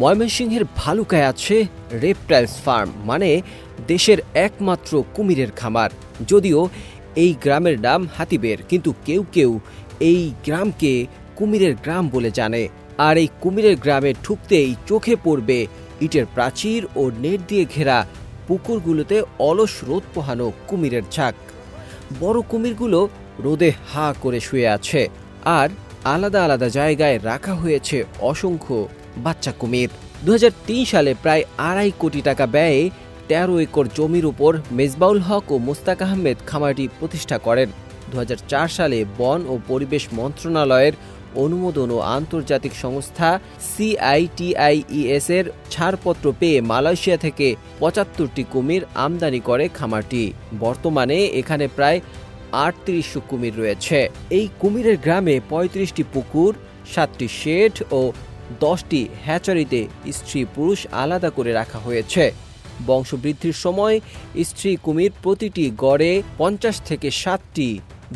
ময়মনসিংহের ভালুকায় আছে reptiles farm মানে দেশের একমাত্র কুমিরের খামার। যদিও এই গ্রামের নাম হাতিবের, কিন্তু কেউ কেউ এই গ্রামকে কুমিরের গ্রাম বলে জানে। আর এই কুমিরের গ্রামে ঢুকতেই চোখে পড়বে ইটের প্রাচীর ও নেট দিয়ে ঘেরা পুকুরগুলোতে অলস রোদ পোহানো কুমিরের ঝাঁক। বড় কুমিরগুলো রোদে হা করে শুয়ে আছে। আর আলাদা আলাদা জায়গায় রাখা হয়েছে অসংখ্য বাচ্চা কুমির। দু হাজার তিন সালে প্রায় আড়াই কোটি টাকা ব্যয়ে তেরো একর জমির উপর মেজবাউল হক ও মোস্তাক আহমেদ খামারটি প্রতিষ্ঠা করেন। দু হাজার চার সালে বন ও পরিবেশ মন্ত্রণালয়ের অনুমোদন ও আন্তর্জাতিক সংস্থা সিআইটিআইইএস এর ছাড়পত্র পেয়ে মালয়েশিয়া থেকে পঁচাত্তরটি কুমির আমদানি করে খামারটি। বর্তমানে এখানে প্রায় আটত্রিশশো কুমির রয়েছে। এই কুমিরের গ্রামে পঁয়ত্রিশটি পুকুর, সাতটি শেড ও দশটি হ্যাচারিতে স্ত্রী পুরুষ আলাদা করে রাখা হয়েছে। বংশবৃদ্ধির সময় স্ত্রী কুমির প্রতিটি গড়ে পঞ্চাশ থেকে ষাটটি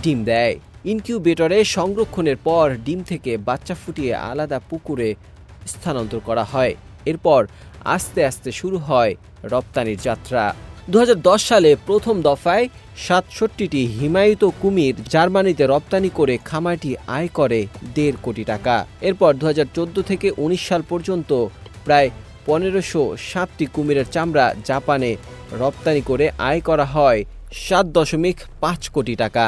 ডিম দেয়। ইনকিউবেটরে সংরক্ষণের পর ডিম থেকে বাচ্চা ফুটিয়ে আলাদা পুকুরে স্থানান্তর করা হয়। এরপর আস্তে আস্তে শুরু হয় রপ্তানির যাত্রা। দু হাজার দশ সালে প্রথম দফায় সাতষট্টিটি হিমায়িত কুমির জার্মানিতে রপ্তানি করে খামারটি আয় করে দেড় কোটি টাকা। এরপর দু হাজার চোদ্দ থেকে উনিশ সাল পর্যন্ত প্রায় পনেরোশো সাতটি কুমিরের চামড়া জাপানে রপ্তানি করে আয় করা হয় সাত দশমিক পাঁচ কোটি টাকা।